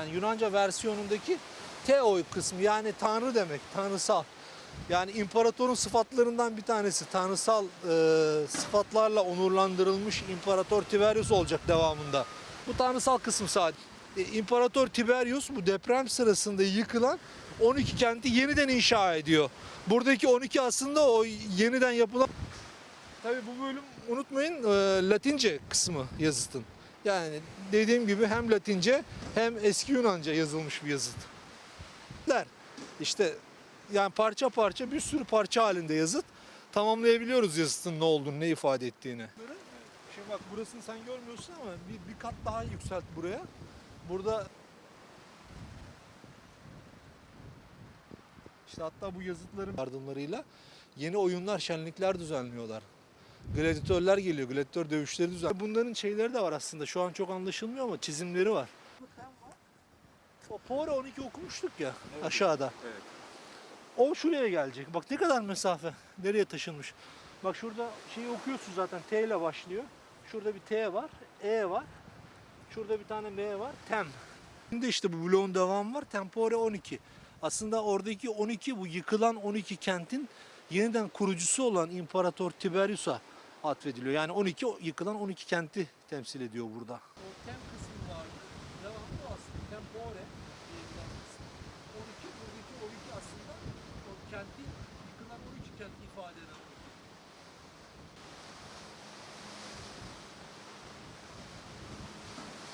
Yani Yunanca versiyonundaki Theo kısmı yani tanrı demek, tanrısal. Yani imparatorun sıfatlarından bir tanesi tanrısal e, sıfatlarla onurlandırılmış imparator Tiberius olacak devamında. Bu tanrısal kısım sadece. E, İmparator Tiberius bu deprem sırasında yıkılan 12 kenti yeniden inşa ediyor. Buradaki 12 aslında o yeniden yapılan Tabii bu bölüm unutmayın e, Latince kısmı yazıtın. Yani dediğim gibi hem Latince hem eski Yunanca yazılmış bir yazıt. Der. İşte yani parça parça bir sürü parça halinde yazıt. Tamamlayabiliyoruz yazıtın ne olduğunu, ne ifade ettiğini. Şimdi bak burasını sen görmüyorsun ama bir, bir kat daha yükselt buraya. Burada işte hatta bu yazıtların yardımlarıyla yeni oyunlar, şenlikler düzenliyorlar. Gladiatörler geliyor, gladiatör dövüşleri düzenliyor. Bunların şeyleri de var aslında. Şu an çok anlaşılmıyor ama çizimleri var. O Pore 12 okumuştuk ya aşağıda. Evet. O şuraya gelecek. Bak ne kadar mesafe. Nereye taşınmış. Bak şurada şeyi okuyorsun zaten. T ile başlıyor. Şurada bir T var. E var. Şurada bir tane M var. Tem. Şimdi işte bu bloğun devamı var. Tempore 12. Aslında oradaki 12 bu yıkılan 12 kentin yeniden kurucusu olan İmparator Tiberius'a atfediliyor. Yani 12 o yıkılan 12 kenti temsil ediyor burada. O tem kısmı vardı. Devamı o aslında. Tempore diyebilen kısmı. 12 buradaki 12 aslında o kenti yıkılan 12 kenti ifade eden.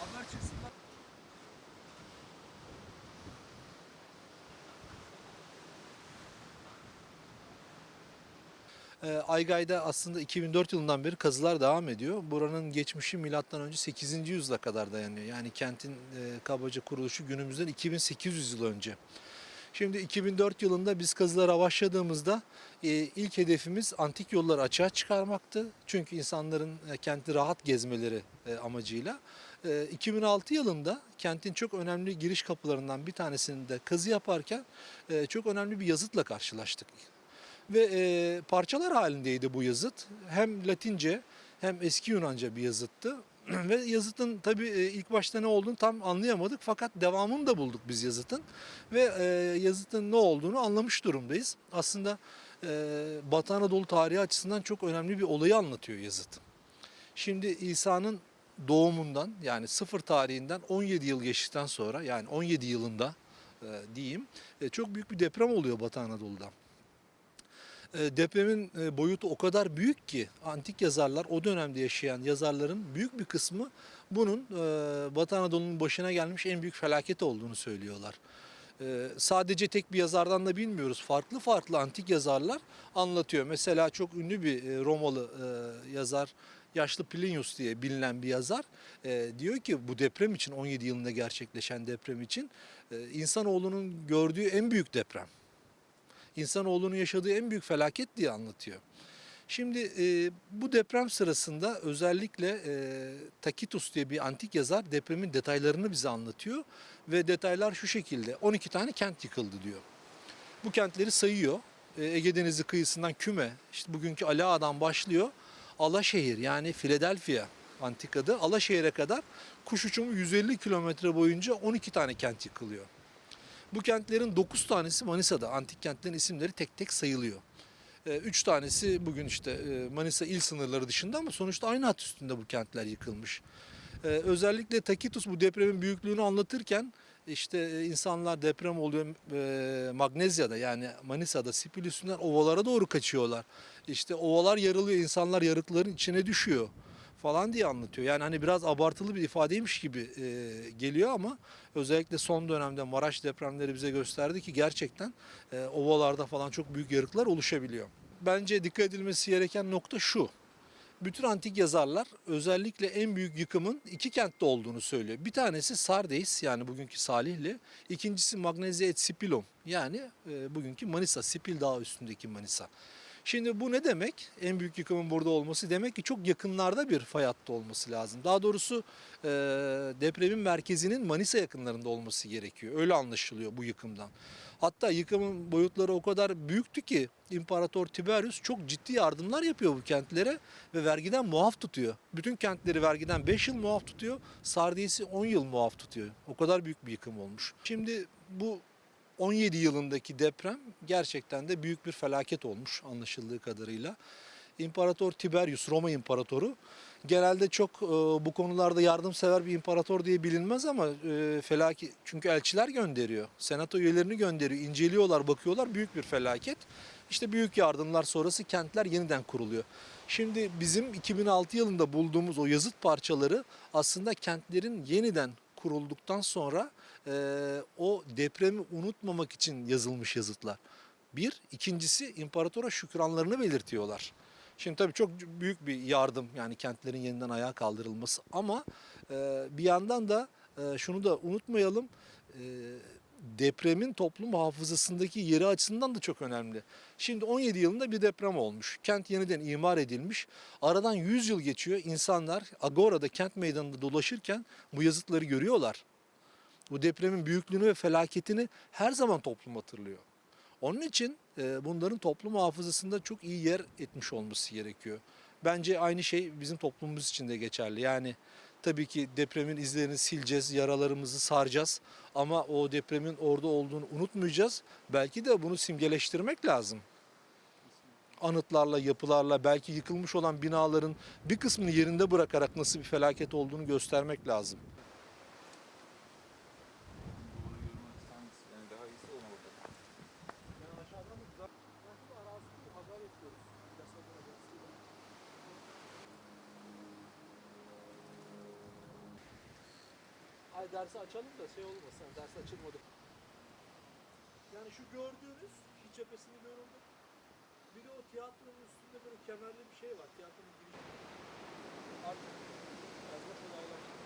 Haber çıksın bak. Ee, Aygay'da aslında 2004 yılından beri kazılar devam ediyor. Buranın geçmişi milattan önce 8. yüzyıla kadar dayanıyor. Yani kentin e, kabaca kuruluşu günümüzden 2800 yıl önce. Şimdi 2004 yılında biz kazılara başladığımızda e, ilk hedefimiz antik yolları açığa çıkarmaktı. Çünkü insanların e, kenti rahat gezmeleri e, amacıyla. E, 2006 yılında kentin çok önemli giriş kapılarından bir tanesinde kazı yaparken e, çok önemli bir yazıtla karşılaştık. Ve e, parçalar halindeydi bu yazıt. Hem Latince hem eski Yunanca bir yazıttı. Ve yazıtın tabii e, ilk başta ne olduğunu tam anlayamadık fakat devamını da bulduk biz yazıtın. Ve e, yazıtın ne olduğunu anlamış durumdayız. Aslında e, Batı Anadolu tarihi açısından çok önemli bir olayı anlatıyor yazıt. Şimdi İsa'nın doğumundan yani sıfır tarihinden 17 yıl geçtikten sonra yani 17 yılında e, diyeyim e, çok büyük bir deprem oluyor Batı Anadolu'da. E, depremin e, boyutu o kadar büyük ki antik yazarlar o dönemde yaşayan yazarların büyük bir kısmı bunun e, Batı Anadolu'nun başına gelmiş en büyük felaket olduğunu söylüyorlar. Sadece tek bir yazardan da bilmiyoruz. Farklı farklı antik yazarlar anlatıyor. Mesela çok ünlü bir Romalı yazar yaşlı Plinius diye bilinen bir yazar e, diyor ki bu deprem için 17 yılında gerçekleşen deprem için e, insanoğlunun gördüğü en büyük deprem insanoğlunun yaşadığı en büyük felaket diye anlatıyor. Şimdi e, bu deprem sırasında özellikle e, Tacitus diye bir antik yazar depremin detaylarını bize anlatıyor ve detaylar şu şekilde 12 tane kent yıkıldı diyor. Bu kentleri sayıyor. E, Ege Denizi kıyısından Küme, işte bugünkü Ala'dan başlıyor. Alaşehir yani Philadelphia antik adı Alaşehir'e kadar kuş uçumu 150 kilometre boyunca 12 tane kent yıkılıyor. Bu kentlerin 9 tanesi Manisa'da. Antik kentlerin isimleri tek tek sayılıyor. 3 tanesi bugün işte e, Manisa il sınırları dışında ama sonuçta aynı hat üstünde bu kentler yıkılmış. E, Özellikle Tacitus bu depremin büyüklüğünü anlatırken işte e, insanlar deprem oluyor e, Magnezya'da yani Manisa'da Sipil üstünden ovalara doğru kaçıyorlar. İşte ovalar yarılıyor, insanlar yarıkların içine düşüyor falan diye anlatıyor. Yani hani biraz abartılı bir ifadeymiş gibi e, geliyor ama özellikle son dönemde Maraş depremleri bize gösterdi ki gerçekten e, ovalarda falan çok büyük yarıklar oluşabiliyor. Bence dikkat edilmesi gereken nokta şu. Bütün antik yazarlar özellikle en büyük yıkımın iki kentte olduğunu söylüyor. Bir tanesi Sardeis yani bugünkü Salihli. İkincisi Magnezia et Sipilum yani e, bugünkü Manisa, Sipil Dağı üstündeki Manisa. Şimdi bu ne demek? En büyük yıkımın burada olması demek ki çok yakınlarda bir fay hattı olması lazım. Daha doğrusu e, depremin merkezinin Manisa yakınlarında olması gerekiyor. Öyle anlaşılıyor bu yıkımdan. Hatta yıkımın boyutları o kadar büyüktü ki İmparator Tiberius çok ciddi yardımlar yapıyor bu kentlere ve vergiden muaf tutuyor. Bütün kentleri vergiden 5 yıl muaf tutuyor. Sardiyesi 10 yıl muaf tutuyor. O kadar büyük bir yıkım olmuş. Şimdi bu 17 yılındaki deprem gerçekten de büyük bir felaket olmuş anlaşıldığı kadarıyla. İmparator Tiberius, Roma İmparatoru genelde çok e, bu konularda yardımsever bir imparator diye bilinmez ama e, felaket çünkü elçiler gönderiyor. Senato üyelerini gönderiyor, inceliyorlar, bakıyorlar büyük bir felaket. İşte büyük yardımlar sonrası kentler yeniden kuruluyor. Şimdi bizim 2006 yılında bulduğumuz o yazıt parçaları aslında kentlerin yeniden kurulduktan sonra e, o depremi unutmamak için yazılmış yazıtlar. Bir, ikincisi imparatora şükranlarını belirtiyorlar. Şimdi tabii çok büyük bir yardım yani kentlerin yeniden ayağa kaldırılması ama e, bir yandan da e, şunu da unutmayalım e, depremin toplum hafızasındaki yeri açısından da çok önemli. Şimdi 17 yılında bir deprem olmuş. Kent yeniden imar edilmiş. Aradan 100 yıl geçiyor. İnsanlar Agora'da kent meydanında dolaşırken bu yazıtları görüyorlar. Bu depremin büyüklüğünü ve felaketini her zaman toplum hatırlıyor. Onun için e, bunların toplum hafızasında çok iyi yer etmiş olması gerekiyor. Bence aynı şey bizim toplumumuz için de geçerli. Yani tabii ki depremin izlerini sileceğiz, yaralarımızı saracağız ama o depremin orada olduğunu unutmayacağız. Belki de bunu simgeleştirmek lazım. Anıtlarla, yapılarla, belki yıkılmış olan binaların bir kısmını yerinde bırakarak nasıl bir felaket olduğunu göstermek lazım. Ay dersi açalım da şey olmasın, ders açılmadı. Yani şu gördüğünüz hiç cephesini görüldü. Bir de o tiyatronun üstünde böyle kemerli bir şey var. Tiyatronun girişi. Artık yazma kolaylaştı.